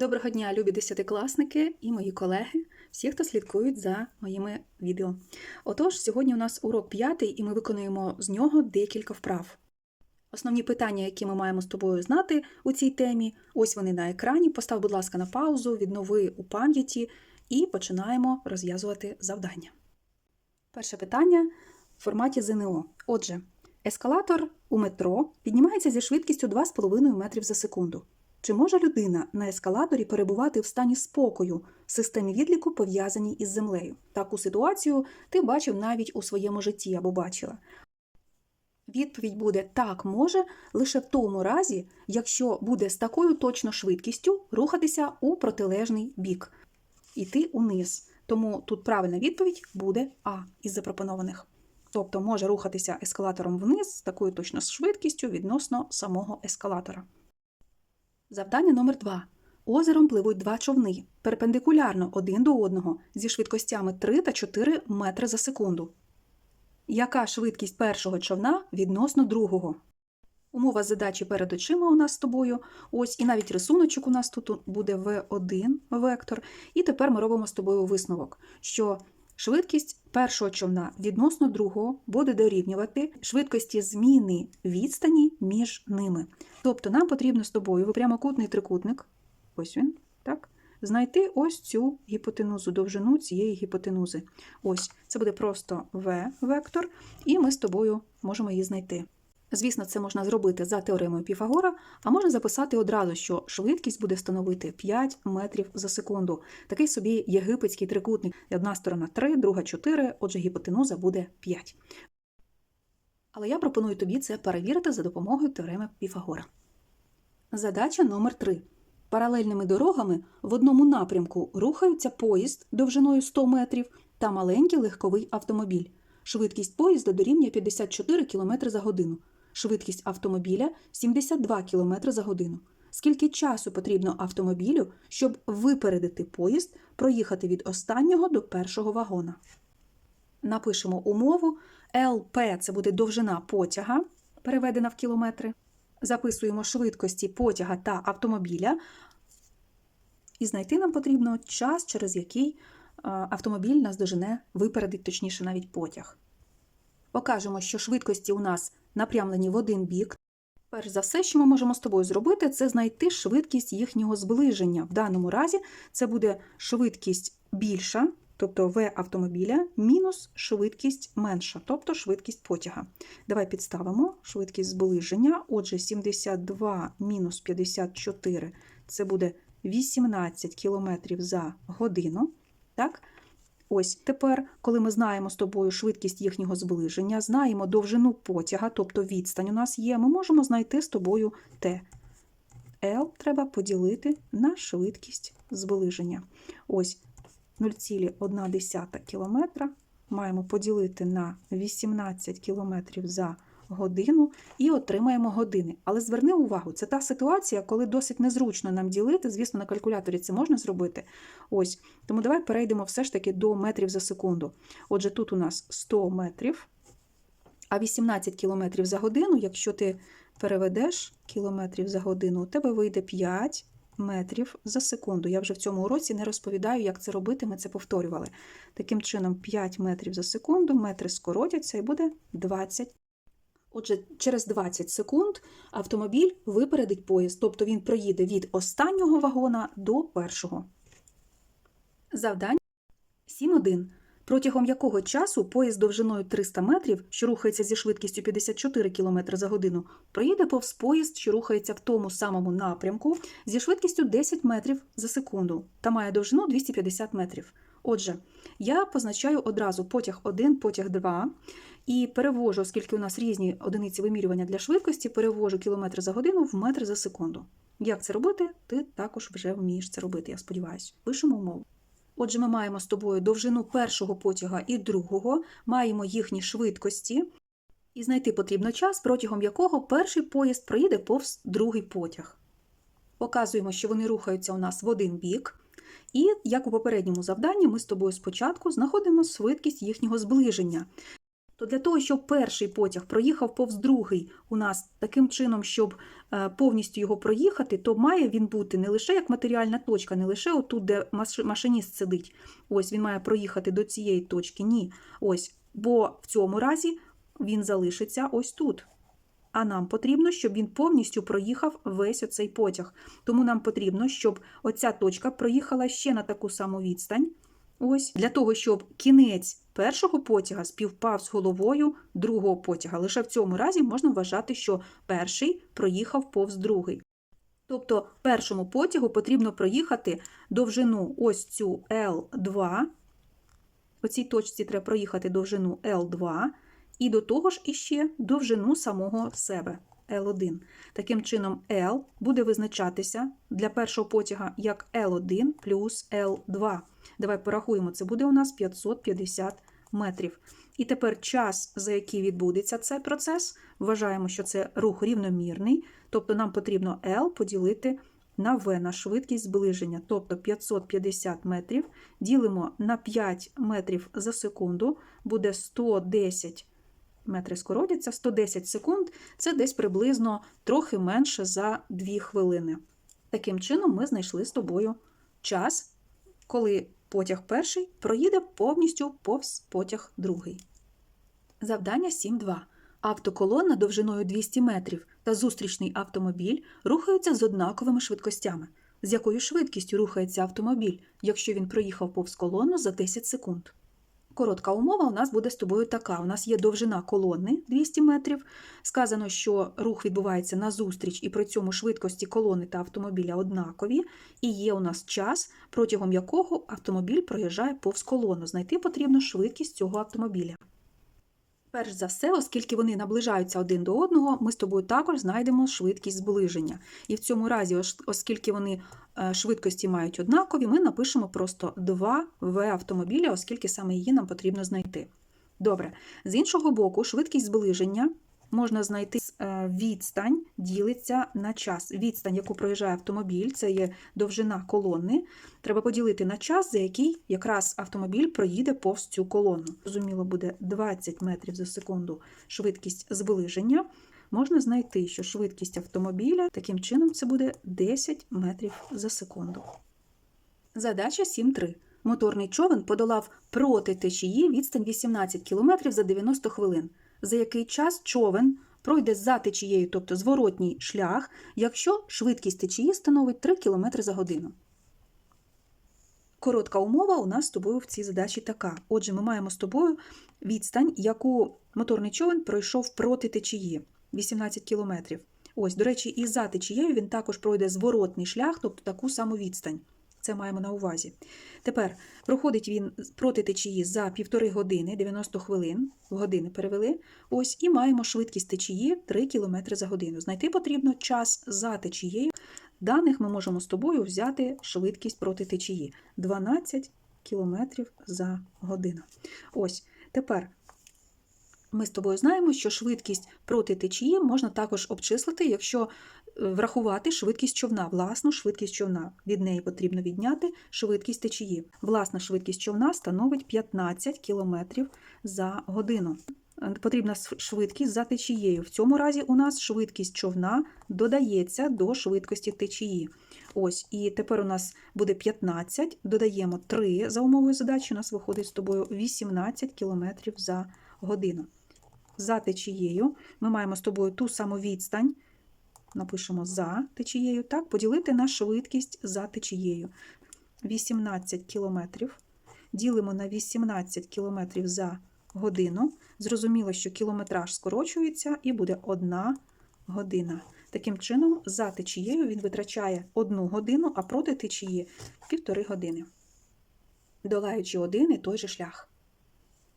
Доброго дня, любі десятикласники і мої колеги, всі, хто слідкують за моїми відео. Отож, сьогодні у нас урок п'ятий, і ми виконуємо з нього декілька вправ. Основні питання, які ми маємо з тобою знати у цій темі, ось вони на екрані. Постав, будь ласка, на паузу, віднови у пам'яті і починаємо розв'язувати завдання. Перше питання в форматі ЗНО. Отже, ескалатор у метро піднімається зі швидкістю 2,5 метрів за секунду. Чи може людина на ескалаторі перебувати в стані спокою в системі відліку, пов'язаній із землею? Таку ситуацію ти бачив навіть у своєму житті або бачила. Відповідь буде так може лише в тому разі, якщо буде з такою точно швидкістю рухатися у протилежний бік, іти униз. Тому тут правильна відповідь буде А із запропонованих. Тобто може рухатися ескалатором вниз з такою точно швидкістю відносно самого ескалатора. Завдання номер 2. Озером пливуть два човни перпендикулярно один до одного зі швидкостями 3 та 4 метри за секунду. Яка швидкість першого човна відносно другого? Умова задачі перед очима у нас з тобою. Ось і навіть рисуночок у нас тут буде В1 вектор. І тепер ми робимо з тобою висновок, що швидкість першого човна відносно другого буде дорівнювати швидкості зміни відстані між ними. Тобто нам потрібно з тобою прямокутний трикутник, ось він, так, знайти ось цю гіпотенузу, довжину цієї гіпотенузи. Ось, це буде просто В-вектор, і ми з тобою можемо її знайти. Звісно, це можна зробити за теоремою Піфагора, а можна записати одразу, що швидкість буде становити 5 метрів за секунду. Такий собі єгипетський трикутник. Одна сторона 3, друга 4, отже, гіпотенуза буде 5. Але я пропоную тобі це перевірити за допомогою теореми Піфагора. Задача номер 3. Паралельними дорогами в одному напрямку рухаються поїзд довжиною 100 метрів та маленький легковий автомобіль. Швидкість поїзда дорівнює 54 км за годину. Швидкість автомобіля 72 км за годину. Скільки часу потрібно автомобілю, щоб випередити поїзд, проїхати від останнього до першого вагона? Напишемо умову. ЛП це буде довжина потяга, переведена в кілометри. Записуємо швидкості потяга та автомобіля. І знайти нам потрібно час, через який автомобіль нас дожене, випередить, точніше, навіть потяг. Покажемо, що швидкості у нас напрямлені в один бік. Перш за все, що ми можемо з тобою зробити, це знайти швидкість їхнього зближення. В даному разі це буде швидкість більша, тобто В автомобіля, мінус швидкість менша, тобто швидкість потяга. Давай підставимо швидкість зближення. Отже, 72 мінус 54 це буде 18 км за годину. Так? Ось тепер, коли ми знаємо з тобою швидкість їхнього зближення, знаємо довжину потяга, тобто відстань у нас є, ми можемо знайти з тобою Т. L треба поділити на швидкість зближення. Ось 0,1 км маємо поділити на 18 км за годину і отримаємо години. Але зверни увагу, це та ситуація, коли досить незручно нам ділити. Звісно, на калькуляторі це можна зробити. Ось, Тому давай перейдемо все ж таки до метрів за секунду. Отже, тут у нас 100 метрів, а 18 км за годину, якщо ти переведеш кілометрів за годину, у тебе вийде 5 метрів за секунду. Я вже в цьому уроці не розповідаю, як це робити, ми це повторювали. Таким чином, 5 метрів за секунду, метри скоротяться і буде 20 Отже, через 20 секунд автомобіль випередить поїзд, тобто він проїде від останнього вагона до першого. Завдання 7.1. Протягом якого часу поїзд довжиною 300 метрів, що рухається зі швидкістю 54 км за годину, проїде повз поїзд, що рухається в тому самому напрямку зі швидкістю 10 метрів за секунду та має довжину 250 метрів. Отже, я позначаю одразу потяг 1, потяг 2 і перевожу, оскільки у нас різні одиниці вимірювання для швидкості, перевожу кілометр за годину в метр за секунду. Як це робити? Ти також вже вмієш це робити, я сподіваюся. Пишемо умову. Отже, ми маємо з тобою довжину першого потяга і другого, маємо їхні швидкості, і знайти потрібно час, протягом якого перший поїзд проїде повз другий потяг. Показуємо, що вони рухаються у нас в один бік. І, як у попередньому завданні, ми з тобою спочатку знаходимо швидкість їхнього зближення. То для того, щоб перший потяг проїхав повз другий у нас таким чином, щоб е, повністю його проїхати, то має він бути не лише як матеріальна точка, не лише отут, де машиніст сидить. Ось він має проїхати до цієї точки. Ні. Ось, бо в цьому разі він залишиться ось тут. А нам потрібно, щоб він повністю проїхав весь оцей потяг. Тому нам потрібно, щоб оця точка проїхала ще на таку саму відстань. Ось для того, щоб кінець першого потяга співпав з головою другого потяга. Лише в цьому разі можна вважати, що перший проїхав повз другий. Тобто першому потягу потрібно проїхати довжину ось цю L2. По цій точці треба проїхати довжину L2, і до того ж іще довжину самого себе L1. Таким чином, L буде визначатися для першого потяга як L1 плюс L2. Давай порахуємо, це буде у нас 550 метрів. І тепер час, за який відбудеться цей процес, вважаємо, що це рух рівномірний, тобто нам потрібно L поділити на V, на швидкість зближення, тобто 550 метрів, ділимо на 5 метрів за секунду, буде 110 метри скоротяться, 110 секунд це десь приблизно трохи менше за 2 хвилини. Таким чином, ми знайшли з тобою час, коли потяг перший проїде повністю повз потяг другий. Завдання 7.2. Автоколона довжиною 200 метрів та зустрічний автомобіль рухаються з однаковими швидкостями. З якою швидкістю рухається автомобіль, якщо він проїхав повз колону за 10 секунд? Коротка умова у нас буде з тобою така: у нас є довжина колони 200 метрів. Сказано, що рух відбувається назустріч, і при цьому швидкості колони та автомобіля однакові, і є у нас час, протягом якого автомобіль проїжджає повз колону. Знайти потрібно швидкість цього автомобіля. Перш за все, оскільки вони наближаються один до одного, ми з тобою також знайдемо швидкість зближення. І в цьому разі, оскільки вони е, швидкості мають однакові, ми напишемо просто 2 В автомобіля, оскільки саме її нам потрібно знайти. Добре, з іншого боку, швидкість зближення можна знайти е, відстань ділиться на час. Відстань, яку проїжджає автомобіль, це є довжина колони. Треба поділити на час, за який якраз автомобіль проїде повз цю колону. Зрозуміло, буде 20 метрів за секунду швидкість зближення. Можна знайти, що швидкість автомобіля таким чином це буде 10 метрів за секунду. Задача 7.3. Моторний човен подолав проти течії відстань 18 км за 90 хвилин. За який час човен пройде за течією, тобто зворотній шлях, якщо швидкість течії становить 3 км за годину. Коротка умова у нас з тобою в цій задачі така. Отже, ми маємо з тобою відстань, яку моторний човен пройшов проти течії 18 кілометрів. Ось, до речі, і за течією він також пройде зворотний шлях, тобто таку саму відстань. Це маємо на увазі. Тепер проходить він проти течії за півтори години, 90 хвилин, в години перевели. Ось, і маємо швидкість течії 3 км за годину. Знайти потрібно час за течією. Даних ми можемо з тобою взяти швидкість проти течії 12 км за годину. Ось, тепер ми з тобою знаємо, що швидкість проти течії можна також обчислити, якщо врахувати швидкість човна, власну швидкість човна. Від неї потрібно відняти швидкість течії. Власна швидкість човна становить 15 км за годину. Потрібна швидкість за течією. В цьому разі у нас швидкість човна додається до швидкості течії. Ось, і тепер у нас буде 15, додаємо 3 за умовою задачі, у нас виходить з тобою 18 км за годину. За течією ми маємо з тобою ту саму відстань, напишемо за течією, так, поділити на швидкість за течією. 18 км ділимо на 18 км за годину. Зрозуміло, що кілометраж скорочується і буде 1 година. Таким чином, за течією він витрачає 1 годину, а проти течії півтори години, долаючи один і той же шлях.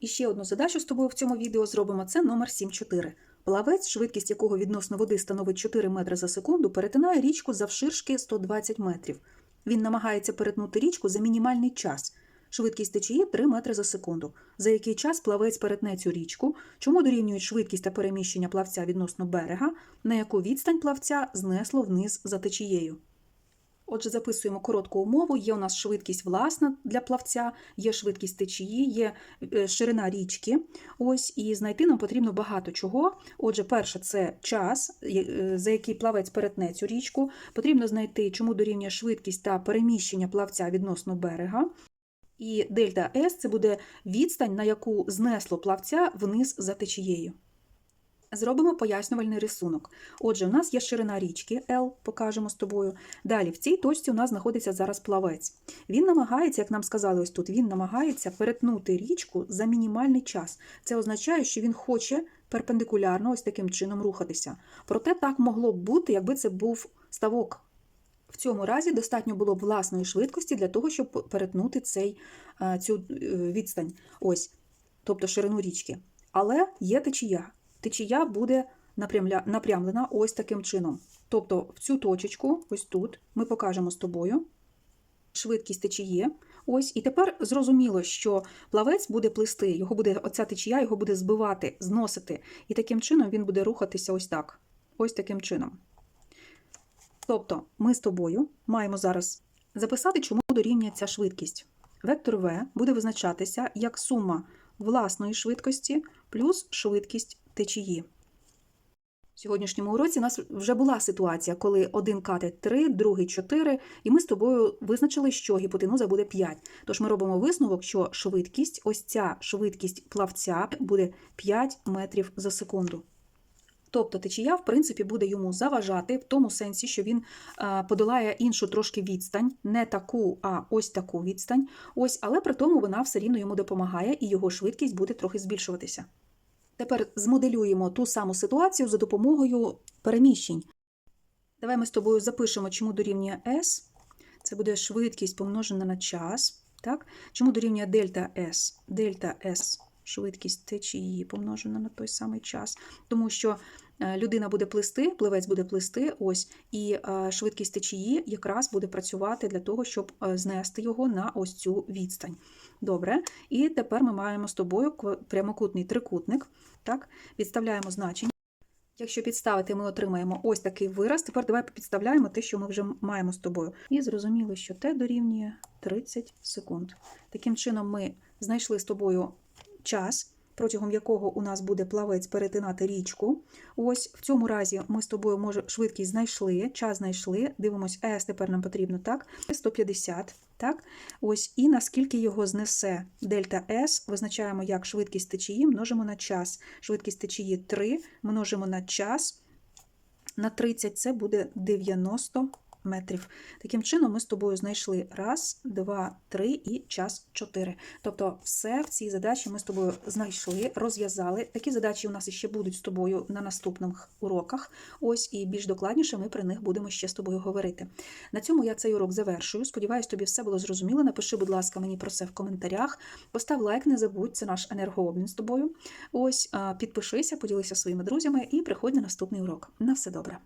І ще одну задачу з тобою в цьому відео зробимо. Це номер 7.4. Плавець, швидкість якого відносно води становить 4 метри за секунду, перетинає річку завширшки 120 метрів. Він намагається перетнути річку за мінімальний час. Швидкість течії 3 метри за секунду. За який час плавець перетне цю річку, чому дорівнюють швидкість та переміщення плавця відносно берега, на яку відстань плавця знесло вниз за течією. Отже, записуємо коротку умову. Є у нас швидкість власна для плавця, є швидкість течії, є е, ширина річки. Ось, і знайти нам потрібно багато чого. Отже, перше, це час, е, за який плавець перетне цю річку. Потрібно знайти, чому дорівнює швидкість та переміщення плавця відносно берега. І дельта С це буде відстань, на яку знесло плавця вниз за течією. Зробимо пояснювальний рисунок. Отже, у нас є ширина річки L, покажемо з тобою. Далі, в цій точці у нас знаходиться зараз плавець. Він намагається, як нам сказали ось тут, він намагається перетнути річку за мінімальний час. Це означає, що він хоче перпендикулярно ось таким чином рухатися. Проте так могло б бути, якби це був ставок. В цьому разі достатньо було б власної швидкості для того, щоб перетнути цей, е, цю е, відстань, ось, тобто ширину річки. Але є течія. Течія буде напрямлена ось таким чином. Тобто в цю точечку, ось тут, ми покажемо з тобою швидкість течії. Ось, і тепер зрозуміло, що плавець буде плисти, його буде, оця течія його буде збивати, зносити. І таким чином він буде рухатися ось так. Ось таким чином. Тобто, ми з тобою маємо зараз записати, чому дорівнює ця швидкість. Вектор В буде визначатися як сума власної швидкості плюс швидкість течії. В сьогоднішньому уроці у нас вже була ситуація, коли один катет 3, другий 4, і ми з тобою визначили, що гіпотенуза буде 5. Тож ми робимо висновок, що швидкість, ось ця швидкість плавця буде 5 метрів за секунду. Тобто течія, в принципі, буде йому заважати в тому сенсі, що він е, подолає іншу трошки відстань, не таку, а ось таку відстань. Ось, але при тому вона все рівно йому допомагає, і його швидкість буде трохи збільшуватися. Тепер змоделюємо ту саму ситуацію за допомогою переміщень. Давай ми з тобою запишемо, чому дорівнює S. Це буде швидкість помножена на час. Так? Чому дорівнює дельта S? Дельта S швидкість течії помножена на той самий час. Тому що людина буде плисти, пливець буде плисти, ось, і е, швидкість течії якраз буде працювати для того, щоб е, знести його на ось цю відстань. Добре, і тепер ми маємо з тобою прямокутний трикутник. Так? Підставляємо значення. Якщо підставити, ми отримаємо ось такий вираз. Тепер давай підставляємо те, що ми вже маємо з тобою. І зрозуміло, що t дорівнює 30 секунд. Таким чином, ми знайшли з тобою час, протягом якого у нас буде плавець перетинати річку. Ось в цьому разі ми з тобою може, швидкість знайшли, час знайшли. Дивимось, S тепер нам потрібно так, 150. Так? Ось, І наскільки його знесе дельта S, визначаємо як швидкість течії, множимо на час. Швидкість течії 3 множимо на час. На 30 це буде 90 метрів. Таким чином, ми з тобою знайшли раз, два, три і час 4. Тобто, все в цій задачі ми з тобою знайшли, розв'язали. Такі задачі у нас ще будуть з тобою на наступних уроках. Ось і більш докладніше ми про них будемо ще з тобою говорити. На цьому я цей урок завершую. Сподіваюсь, тобі все було зрозуміло. Напиши, будь ласка, мені про це в коментарях. Постав лайк, не забудь, це наш енергообмін з тобою. Ось, підпишися, поділися своїми друзями і приходь на наступний урок. На все добре.